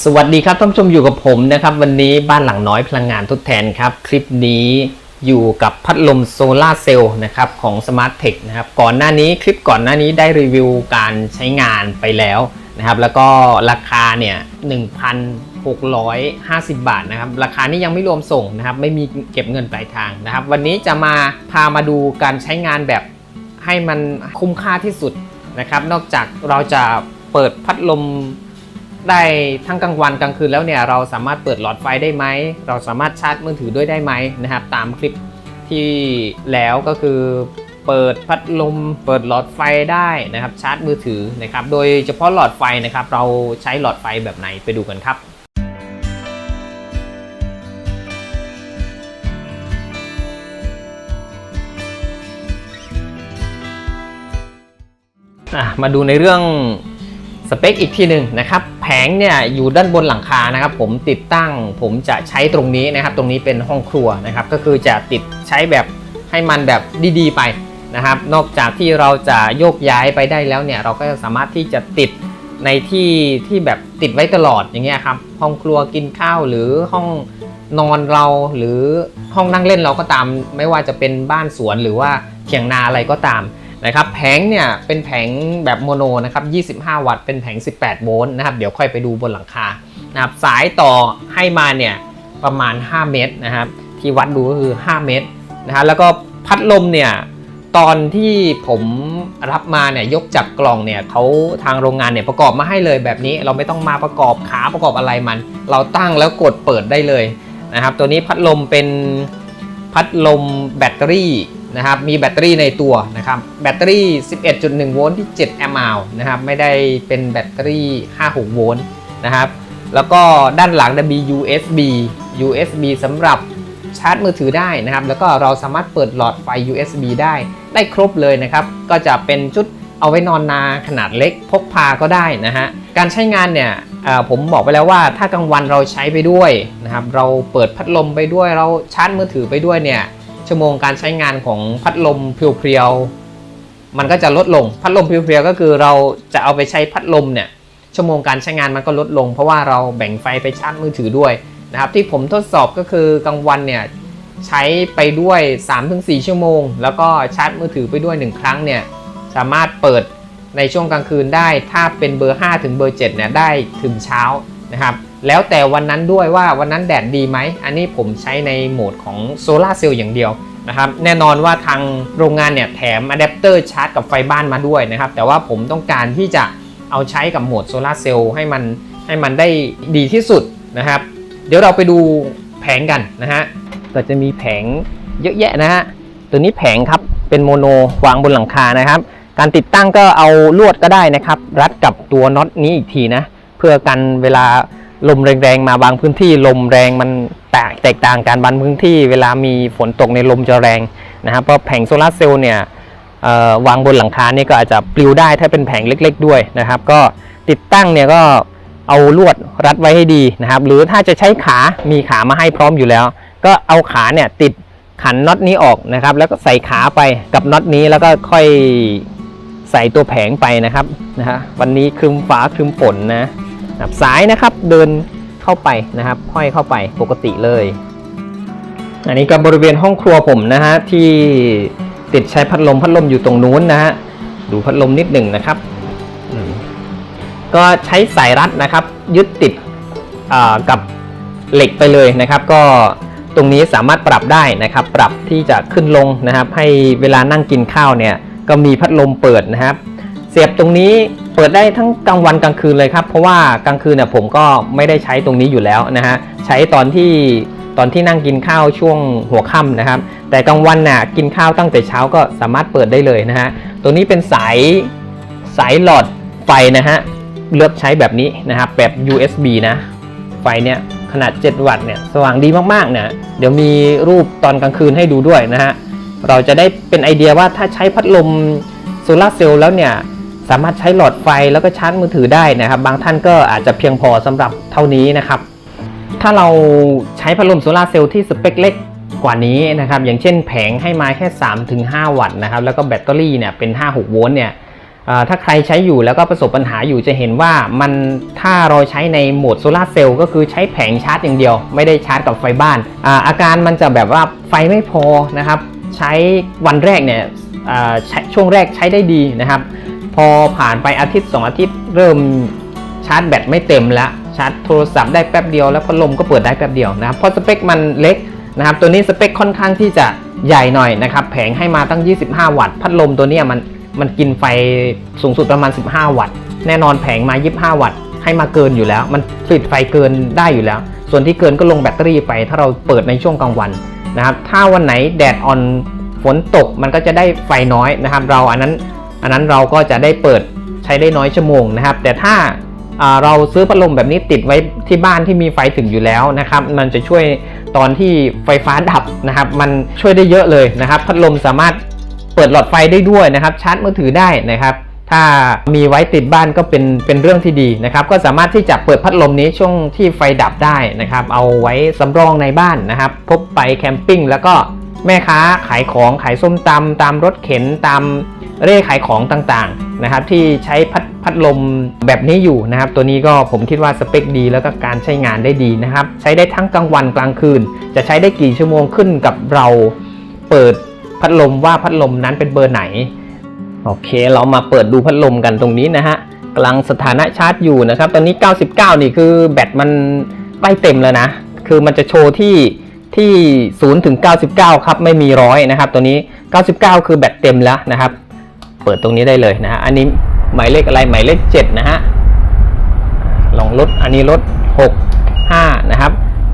สวัสดีครับท่านผู้ชมอยู่กับผมนะครับวันนี้บ้านหลังน้อยพลังงานทดแทนครับ คลิปนี้อยู่กับพัดลมโซลาร์เซลล์นะครับของ Smart Tech นะครับก่อนหน้านี้คลิปก่อนหน้านี้ได้รีวิวการใช้งานไปแล้วนะครับแล้วก็ราคาเนี่ย1,650 บาทนะครับราคานี้ยังไม่รวมส่งนะครับไม่มีเก็บเงินปลายทางนะครับวันนี้จะมาพามาดูการใช้งานแบบให้มันคุ้มค่าที่สุดนะครับนอกจากเราจะเปิดพัดลม ได้ทั้งกลางวันกลางคืนแล้วเนี่ยเราสามารถเปิดหลอดไฟได้ไหม เราสามารถชาร์จมือถือด้วยได้ไหมนะครับตามคลิปที่แล้วก็คือเปิดพัดลมเปิดหลอดไฟได้นะครับชาร์จมือถือนะครับโดยเฉพาะหลอดไฟนะครับเราใช้หลอดไฟแบบไหนไปดูกันครับอะมาดูในเรื่อง สเปคอีกทีหนึ่งนะครับแผงเนี่ยอยู่ด้านบนหลังคานะครับผมติดตั้งผมจะใช้ตรงนี้นะครับ ตรงนี้เป็นห้องครัวนะครับ ก็คือจะติดใช้แบบให้มันแบบดีๆไปนะครับ นอกจากที่เราจะโยกย้ายไปได้แล้วเนี่ย เราก็สามารถที่จะติดในที่ที่แบบติดไว้ตลอดอย่างเงี้ยครับห้องครัวกินข้าวหรือห้องนอนเราหรือห้องนั่งเล่นเราก็ตาม ไม่ว่าจะเป็นบ้านสวนหรือว่าเถียงนาอะไรก็ตาม นะครับแผงเนี่ยเป็นแผงแบบโมโนนะครับ25 วัตต์เป็นแผง 18 โวลต์นะครับเดี๋ยวค่อยไปดูบนหลังคานะครับสายต่อให้มาเนี่ยประมาณ 5 เมตรนะครับที่วัดดูก็คือ 5 เมตรนะฮะแล้วก็พัดลมเนี่ยตอนที่ผมรับมาเนี่ยยกจากกล่องเนี่ยเขาทางโรงงานเนี่ยประกอบมาให้เลยแบบนี้เราไม่ต้องมาประกอบขาประกอบอะไรมัน เราตั้งแล้วกดเปิดได้เลยนะครับตัวนี้พัดลมเป็นพัดลมแบตเตอรี่ นะครับมีแบตเตอรี่ในตัวนะครับแบตเตอรี่ 11.1 โวลต์ที่ 7 แอมป์นะครับไม่ได้เป็นแบตเตอรี่ 5-6 โวลต์นะครับแล้วก็ด้านหลังจะมี USB USB สำหรับชาร์จมือถือได้นะครับ แล้วก็เราสามารถเปิดหลอดไฟ USB ได้ได้ครบเลยนะครับ ก็จะเป็นชุดเอาไว้นอนนาขนาดเล็กพกพาก็ได้นะฮะการใช้งานเนี่ยผมบอกไปแล้วว่าถ้ากลางวันเราใช้ไปด้วยนะครับ เราเปิดพัดลมไปด้วยเราชาร์จมือถือไปด้วยเนี่ย ชั่วโมงการใช้งานของพัดลมเพรียวๆมันก็จะลดลง พัดลมเพรียวๆก็คือเราจะเอาไปใช้พัดลมเนี่ยชั่วโมงการใช้งานมันก็ลดลง เพราะว่าเราแบ่งไฟไปชาร์จมือถือด้วยนะครับที่ผมทดสอบก็คือกลางวันเนี่ยใช้ไปด้วย 3-4 ชั่วโมง แล้วก็ชาร์จมือถือไปด้วย 1 ครั้งเนี่ยสามารถเปิดในช่วงกลางคืนได้ ถ้าเป็นเบอร์ 5 ถึงเบอร์7เนี่ยได้ถึงเช้านะครับ แล้วแต่วันนั้นด้วยว่าวันนั้นแดดดีไหม อันนี้ผมใช้ในโหมดของโซลาร์เซลล์อย่างเดียวนะครับ แน่นอนว่าทางโรงงานเนี่ยแถมอะแดปเตอร์ชาร์จกับไฟบ้านมาด้วยนะครับ แต่ว่าผมต้องการที่จะเอาใช้กับโหมดโซลาร์เซลล์ให้มันให้มันได้ดีที่สุดนะครับ เดี๋ยวเราไปดูแผงกันนะฮะ ก็จะมีแผงเยอะแยะนะฮะ ตัวนี้แผงครับ เป็นโมโนวางบนหลังคานะครับ การติดตั้งก็เอาลวดก็ได้นะครับ รัดกับตัวน็อตนี้อีกทีนะ เพื่อกันเวลา ลมแรงๆมาบางพื้นที่ลมแรงมันแตกแตกต่างกันบางพื้นที่เวลามีฝนตกในลมจะแรงนะครับเพราะแผงโซลาร์เซลล์เนี่ยวางบนหลังคาเนี่ยก็อาจจะปลิวได้ถ้าเป็นแผงเล็ก ๆ ด้วยนะครับ ก็ติดตั้งเนี่ยก็เอาลวดรัดไว้ให้ดีนะครับ หรือถ้าจะใช้ขามีขามาให้พร้อมอยู่แล้ว ก็เอาขาเนี่ยติดขันน็อตนี้ออกนะครับ แล้วก็ใส่ขาไปกับน็อตนี้แล้วก็ค่อยใส่ตัวแผงไปนะครับนะฮะวันนี้ครึมฟ้าครึมฝนนะ นะครับสายนะครับเดินเข้าไปนะครับห้อยเข้าไปปกติเลย อันนี้ก็บริเวณห้องครัวผมนะฮะที่ติดใช้พัดลมพัดลมอยู่ตรงนู้นนะฮะดูพัดลมนิดหนึ่งนะครับ ก็ใช้สายรัดนะครับ ยึดติดกับเหล็กไปเลยนะครับ ก็ตรงนี้สามารถปรับได้นะครับ ปรับที่จะขึ้นลงนะครับ ให้เวลานั่งกินข้าวเนี่ยก็มีพัดลมเปิดนะครับ เสียบตรงนี้ เปิดได้ทั้งกลางวันกลางคืนเลยครับ เพราะว่ากลางคืนเนี่ยผมก็ไม่ได้ใช้ตรงนี้อยู่แล้วนะฮะใช้ตอนที่ตอนที่นั่งกินข้าวช่วงหัวค่ำนะครับ แต่กลางวันน่ะกินข้าวตั้งแต่เช้าก็สามารถเปิดได้เลยนะฮะตัวนี้เป็นสายสายหลอดไฟนะฮะเลือกใช้แบบนี้นะครับแบบ USB นะไฟเนี่ยขนาด 7 วัตต์เนี่ยสว่างดีมากๆเนะเดี๋ยวมีรูปตอนกลางคืนให้ดูด้วยนะฮะเราจะได้เป็นไอเดียว่าถ้าใช้พัดลมโซลาร์เซลล์แล้วเนี่ย สามารถใช้หลอดไฟแล้วก็ชาร์จมือถือได้นะครับ บางท่านก็อาจจะเพียงพอสำหรับเท่านี้นะครับ ถ้าเราใช้พัดลมโซลาเซลล์ที่สเปคเล็กกว่านี้นะครับ อย่างเช่นแผงให้มาแค่ 3-5 วัตต์นะครับ แล้วก็แบตเตอรี่เนี่ยเป็น 5-6 โวลต์เนี่ยถ้าใครใช้อยู่แล้วก็ประสบปัญหาอยู่จะเห็นว่ามันถ้าเราใช้ในโหมดโซลาเซลล์ก็คือใช้แผงชาร์จอย่างเดียว ไม่ได้ชาร์จกับไฟบ้านอาอาการมันจะแบบว่าไฟไม่พอนะครับ ใช้วันแรกเนี่ยชช่วงแรกใช้ได้ดีนะครับ พอผ่านไปอาทิตย์2อาทิตย์เริ่มชาร์จแบตไม่เต็มแล้วชาร์จโทรศัพท์ได้แป๊บเดียวแล้วพัดลมก็เปิดได้แป๊บเดียวนะครับเพราะสเปคมันเล็กนะครับตัวนี้สเปคค่อนข้างที่จะใหญ่หน่อยนะครับแผงให้มาตั้ง 25 วัตต์ พัดลมตัวนี้มันมันกินไฟสูงสุดประมาณ 15 วัตต์ แน่นอนแผงมา 25 วัตต์ ให้มาเกินอยู่แล้ว มันผลิตไฟเกินได้อยู่แล้ว ส่วนที่เกินก็ลงแบตเตอรี่ไป ถ้าเราเปิดในช่วงกลางวันนะครับถ้าวันไหนแดดอ่อนฝนตกมันก็จะได้ไฟน้อยนะครับ เราอันนั้น อันนั้นเราก็จะได้เปิดใช้ได้น้อยชั่วโมงนะครับ แต่ถ้าเราซื้อพัดลมแบบนี้ติดไว้ที่บ้านที่มีไฟถึงอยู่แล้วนะครับ มันจะช่วยตอนที่ไฟฟ้าดับนะครับ มันช่วยได้เยอะเลยนะครับ พัดลมสามารถเปิดหลอดไฟได้ด้วยนะครับชาร์จมือถือได้นะครับถ้ามีไว้ติดบ้านก็เป็นเป็นเรื่องที่ดีนะครับ ก็สามารถที่จะเปิดพัดลมนี้ช่วงที่ไฟดับได้นะครับ เอาไว้สำรองในบ้านนะครับ พบไปแคมปิ้งแล้วก็แม่ค้าขายของขายส้มตำตามรถเข็นตาม เร่ขายของต่างๆนะครับที่ใช้พัดพัดลมแบบนี้อยู่นะครับ ตัวนี้ก็ผมคิดว่าสเปคดี แล้วก็การใช้งานได้ดีนะครับ ใช้ได้ทั้งกลางวันกลางคืน จะใช้ได้กี่ชั่วโมงขึ้นกับเราเปิดพัดลมว่าพัดลมนั้นเป็นเบอร์ไหน โอเค เรามาเปิดดูพัดลมกันตรงนี้นะฮะกำลังสถานะชาร์จอยู่นะครับ ตอนนี้ 99 นี่คือแบตมันใกล้เต็มแล้วนะ คือมันจะโชว์ที่ที่0ถึง 99 ครับ ไม่มีร้อยนะครับ ตัวนี้ 99 คือแบตเต็มแล้วนะครับ เปิดตรงนี้ได้เลยนะฮะอันนี้หมายเลขอะไรหมายเลข7นะฮะลองลดอันนี้ลด 6 5 นะครับ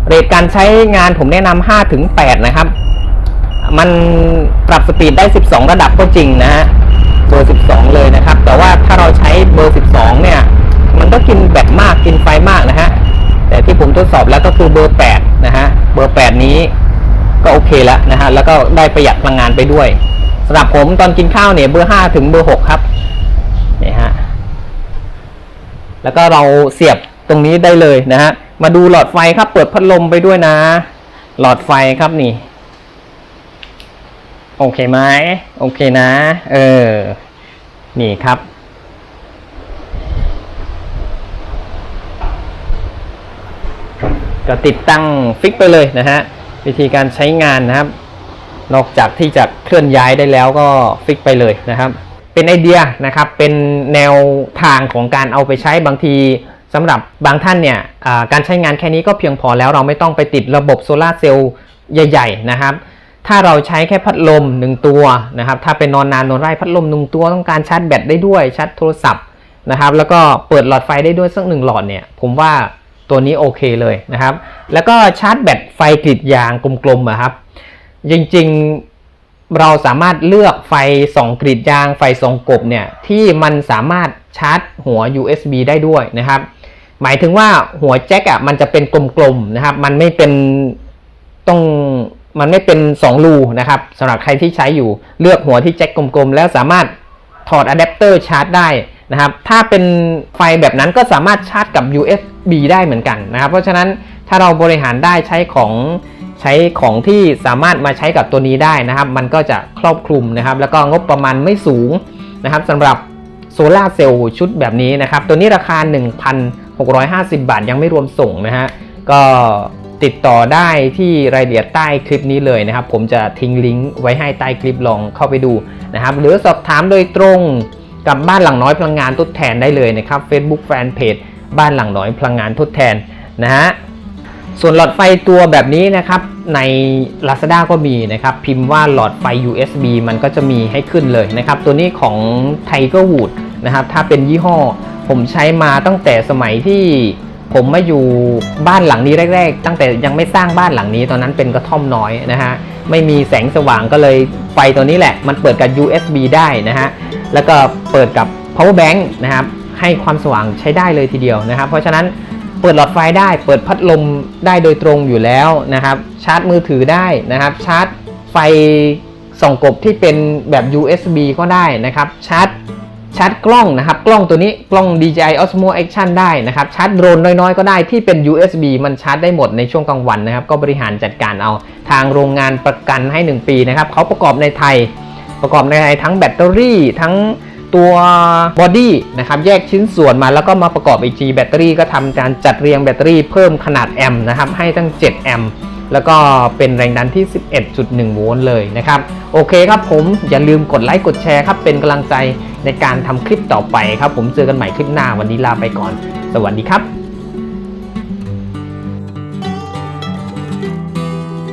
เรทการใช้งานผมแนะนำ5ถึง8นะครับ มันปรับสปีดได้ 12 ระดับก็จริงนะฮะเบอร์ 12 เลยนะครับ แต่ว่าถ้าเราใช้เบอร์ 12 เนี่ย มันก็กินแบตมากกินไฟมากนะฮะแต่ที่ผมทดสอบแล้วก็คือเบอร์ 8 นะฮะเบอร์ 8 นี้ก็โอเคแล้วนะฮะแล้วก็ได้ประหยัดพลังงานไปด้วย สำหรับผมตอนกินข้าวเนี่ยเบอร์5ถึงเบอร์6ครับนี่ฮะแล้วก็เราเสียบตรงนี้ได้เลยนะฮะมาดูหลอดไฟครับ เปิดพัดลมไปด้วยนะ หลอดไฟครับนี่ โอเคไหมโอเคนะ เออ นี่ครับก็ติดตั้งฟิกไปเลยนะฮะ วิธีการใช้งานนะครับ นอกจากที่จะเคลื่อนย้ายได้แล้วก็ฟิกไปเลยนะครับ เป็นไอเดียนะครับ เป็นแนวทางของการเอาไปใช้บางทีสำหรับบางท่านเนี่ยการใช้งานแค่นี้ก็เพียงพอแล้วเราไม่ต้องไปติดระบบโซลาร์เซลล์ใหญ่ ๆ นะครับ ถ้าเราใช้แค่พัดลมหนึ่งตัวนะครับ ถ้าเป็นนอนนานนอนไร่พัดลมหนึ่งตัวต้องการชาร์จแบตได้ด้วยชาร์จโทรศัพท์นะครับ แล้วก็เปิดหลอดไฟได้ด้วยสักหนึ่งหลอดเนี่ย ผมว่าตัวนี้โอเคเลยนะครับ แล้วก็ชาร์จแบตไฟกริดยางกลมๆอะครับ จริงๆเราสามารถเลือกไฟสองกริดยางไฟสองกบเนี่ยที่มันสามารถชาร์จหัว USB ได้ด้วยนะครับ หมายถึงว่าหัวแจ็คอะมันจะเป็นกลมๆนะครับ มันไม่เป็นต้องมันไม่เป็น2รูนะครับสำหรับใครที่ใช้อยู่เลือกหัวที่แจ็คกลมๆ แล้วสามารถถอดอะแดปเตอร์ชาร์จได้นะครับ ถ้าเป็นไฟแบบนั้นก็สามารถชาร์จกับ USB ได้เหมือนกันนะครับ เพราะฉะนั้นถ้าเราบริหารได้ใช้ของ ใช้ของที่สามารถมาใช้กับตัวนี้ได้นะครับ มันก็จะครอบคลุมนะครับ แล้วก็งบประมาณไม่สูงนะครับสำหรับโซลาเซลล์ชุดแบบนี้นะครับ ตัวนี้ราคา 1,650 บาทยังไม่รวมส่งนะฮะก็ติดต่อได้ที่รายละเอียดใต้คลิปนี้เลยนะครับ ผมจะทิ้งลิงก์ไว้ให้ใต้คลิปลองเข้าไปดูนะครับ หรือสอบถามโดยตรงกับบ้านหลังน้อยพลังงานทดแทนได้เลยนะครับ Facebook Fanpage บ้านหลังน้อยพลังงานทดแทนนะฮะ ส่วนหลอดไฟตัวแบบนี้นะครับใน Lazada ก็มีนะครับ พิมพ์ว่าหลอดไฟ USB มันก็จะมีให้ขึ้นเลยนะครับ ตัวนี้ของ Tiger Wood นะครับ ถ้าเป็นยี่ห้อ ผมใช้มาตั้งแต่สมัยที่ผมมาอยู่บ้านหลังนี้แรก ๆ ตั้งแต่ยังไม่สร้างบ้านหลังนี้ ตอนนั้นเป็นกระท่อมน้อยนะฮะ ไม่มีแสงสว่างก็เลยไฟตัวนี้แหละ มันเปิดกับ USB ได้นะฮะ แล้วก็เปิดกับ power bank นะครับ ให้ความสว่างใช้ได้เลยทีเดียวนะครับ เพราะฉะนั้น เปิดหลอดไฟได้ เปิดพัดลมได้โดยตรงอยู่แล้วนะครับ ชาร์จมือถือได้นะครับ ชาร์จไฟส่องกบที่เป็นแบบ USB ก็ได้นะครับ ชาร์จชาร์จกล้องนะครับ กล้องตัวนี้กล้อง DJI Osmo Action ได้นะครับ ชาร์จโดรนน้อยๆ ก็ได้ที่เป็น USB มันชาร์จได้หมดในช่วงกลางวันนะครับ ก็บริหารจัดการเอาทางโรงงานประกันให้ 1 ปีนะครับเขาประกอบในไทย ประกอบในไทยทั้งแบตเตอรี่ทั้ง ตัวบอดี้นะครับแยกชิ้นส่วนมาแล้วก็มาประกอบอีกทีแบตเตอรี่ก็ทำการจัดเรียงแบตเตอรี่เพิ่มขนาดแอมป์นะครับให้ตั้ง 7 แอมป์แล้วก็เป็นแรงดันที่ 11.1 โวลต์เลยนะครับ โอเคครับผมอย่าลืมกดไลค์กดแชร์ครับ เป็นกำลังใจในการทำคลิปต่อไปครับ ผมเจอกันใหม่คลิปหน้าวันนี้ลาไปก่อน สวัสดีครับ